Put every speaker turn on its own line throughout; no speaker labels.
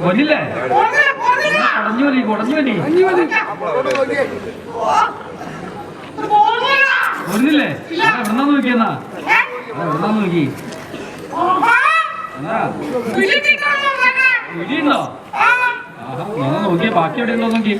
കൊല്ലില്ലേ കുടഞ്ഞു വലി കുടഞ്ഞു വലി കൊല്ലില്ലേ എവിടെന്നാ നോക്കിയെന്നാ എവിടെന്നാ നോക്കി? ഇടിയുണ്ടോ? ഞാൻ നോക്കിയേ ബാക്കി എവിടെ ഉണ്ടോ നോക്കി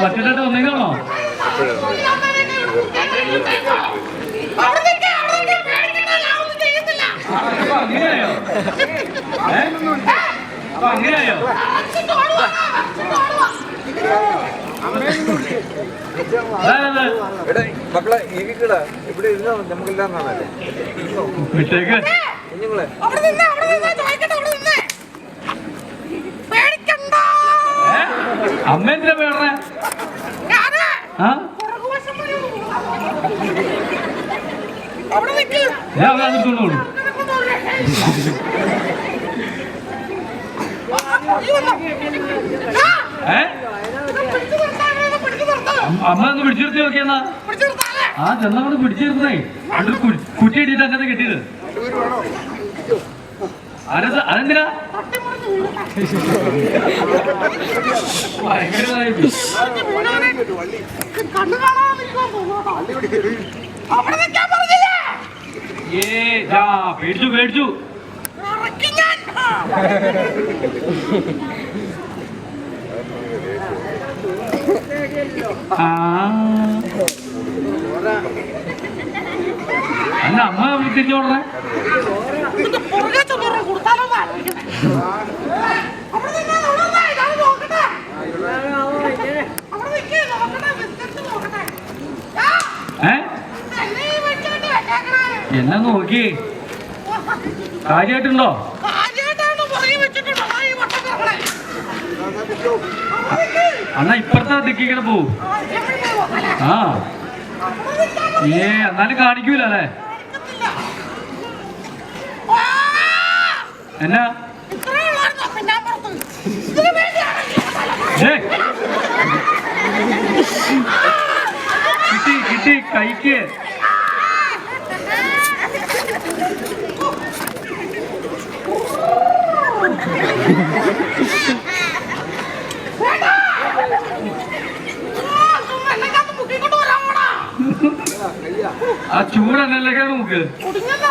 പറ്റിട്ട് വന്നേക്കാണോ അപ്പൊ അങ്ങനെയായോ? അങ്ങനെയായോ?
മക്കളെ ഇരിക്കട ഇവിടെ ഇരുന്നാ നമുക്കെല്ലാം കാണാല്ലേ കുഞ്ഞുങ്ങളെ.
ഏ? അമ്മ എന്തിനാ പേടണേ? ഞാൻ അവരെ എടുത്തോളൂ ഏ? അമ്മ- ഒന്ന് പിടിച്ചെടുത്ത് നോക്കിയെന്നാ ആ ചെന്നവണ് പിടിച്ചെടുത്തേ അത് കുറ്റി ഇട്ടിട്ട് അങ്ങനെ കിട്ടിയത്. അരത് അതെന്തിനാ ഏ പേടിച്ചു പേടിച്ചു
ഇറക്കി ഞാൻ
ആ അല്ല അമ്മ തിരിച്ചോടണേ
ഇതിന്റെ പുറകെ ചെന്നൊരു കൊടുത്താലോ എന്ന് ആലോചിക്കണേ. അവിടെ നിന്നാ, അവിടെ നിന്നാ, ഇതാണ് നോക്കട്ടെ. അവിടെ നിൽക്ക്, നോക്കട്ടെ, ബിസ്ക്കറ്റ് നോക്കട്ടെ. ആ,
ഏ
എന്നെ വെച്ചോണ്ട് വെച്ചേക്കണേ.
എന്നാ നോക്കി. കാര്യമായിട്ടുണ്ടോ
കാര്യമായിട്ടാണ്
എന്നാ ഇപ്പഴത്തെ ദിക്കിങ്ങനെ പോവും.
ആ,
ഏ എന്നാലും കാണിക്കൂല അല്ലേ? എന്നാ? കിട്ടി കിട്ടി കൈക്ക്
ആ, ചുമ്മാ എന്നെക്കാത്ത് മുക്കിക്കൊണ്ട് വരാൻ പോടാ.
ആ ചൂടല്ലേ നമുക്ക്.
കുടുങ്ങുന്നാ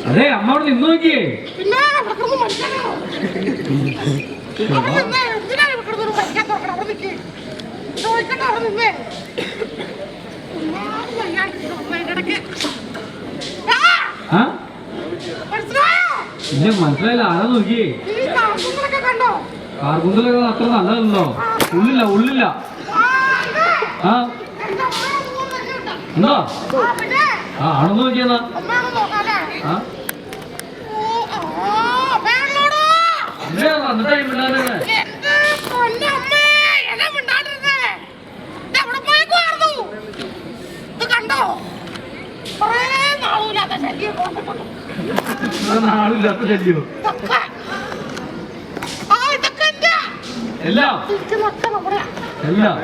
ഇതിന്റെ അമ്മ അവിടെ നിന്ന് നോക്കിയേ ഇല്ല മനസ്സിലായില്ല. ആരാ നോക്കിയേ? കാർബുന്തലൊക്കെ അത്ര നല്ലതല്ലോ ഉള്ളില്ല ഉള്ളില്ല.
ആ, ഉണ്ട്.
ആ.
അമ്മയുടെ കണ്ടോ കൊറേ നാളില്ലാത്ത ശല്യം
നാളില്ലാത്ത ശല്യം. എല്ലാം. എല്ലാം.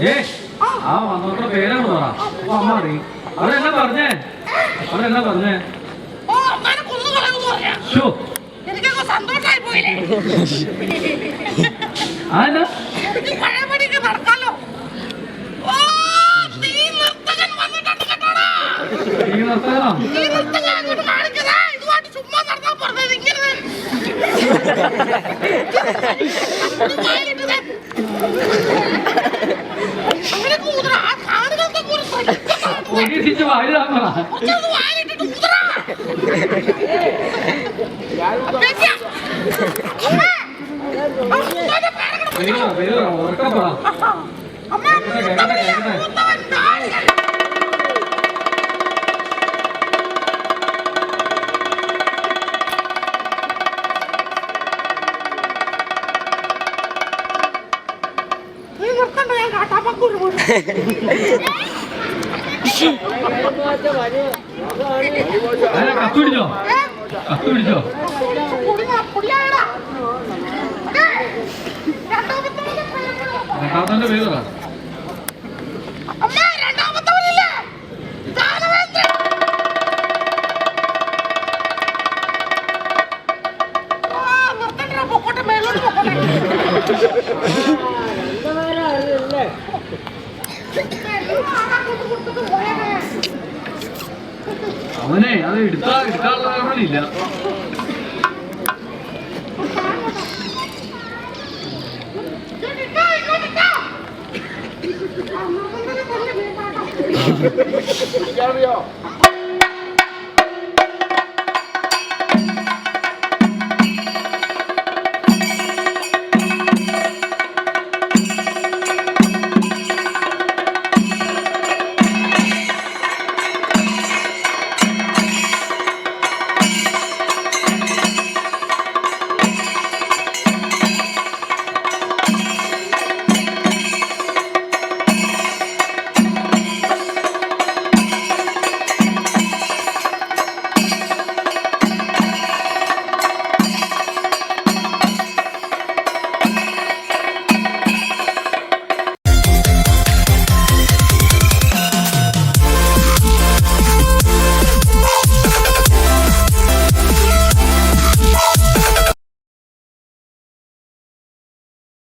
ഏ ആ വന്നവരുടെ പേരാണ് പറ. അപ്പൊ അമ്മ അറിയും അവരെന്നാ പറഞ്ഞേ? അവരെന്നാ പറഞ്ഞേ?
ചുമ്മാ നടന്നാ പറഞ്ഞത് ഇങ്ങനെ നിർത്തണ്ട ഞാൻ കാട്ടാപ്പാക്കൂര് പോയി
അല്ല കത്ത് പിടിച്ചോ? കത്ത് പിടിച്ചോ? രണ്ടാമത്തെ പേര്
പറഞ്ഞു
അവനെ അത് എടുത്താ എടുക്കാനുള്ള
നമ്മളില്ല